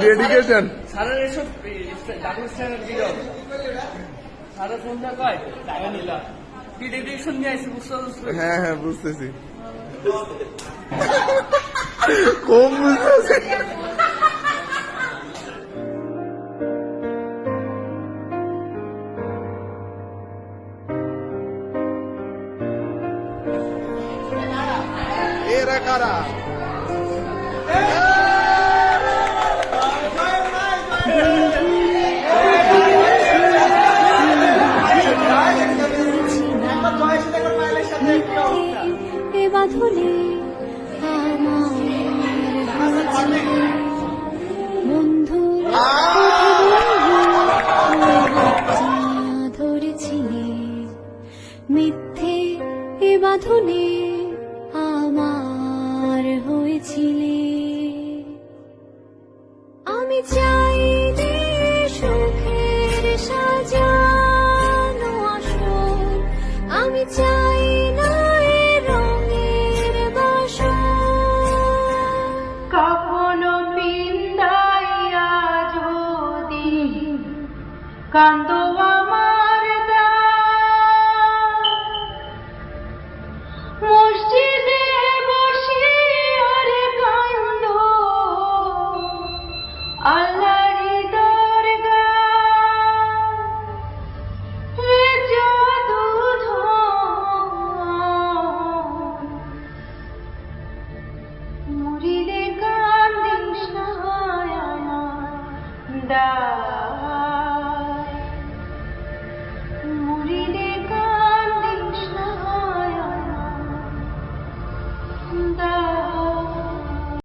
Dedication সারা এসব double standard সারা ফোনটা কয় টাকা নিলাম কি ডেডিকেশন নিয়ে আসছে বুঝতে হ্যাঁ হ্যাঁ বুঝতেছি। কম বুঝতেছি। কারা? বাঁধলে ধরেছিলে মিথ্যে এ আমার হয়েছিলে। চাই সাজানো আমি চাই রঙের বাসর কখনো পিন্দাইয়া যদি কান্দ the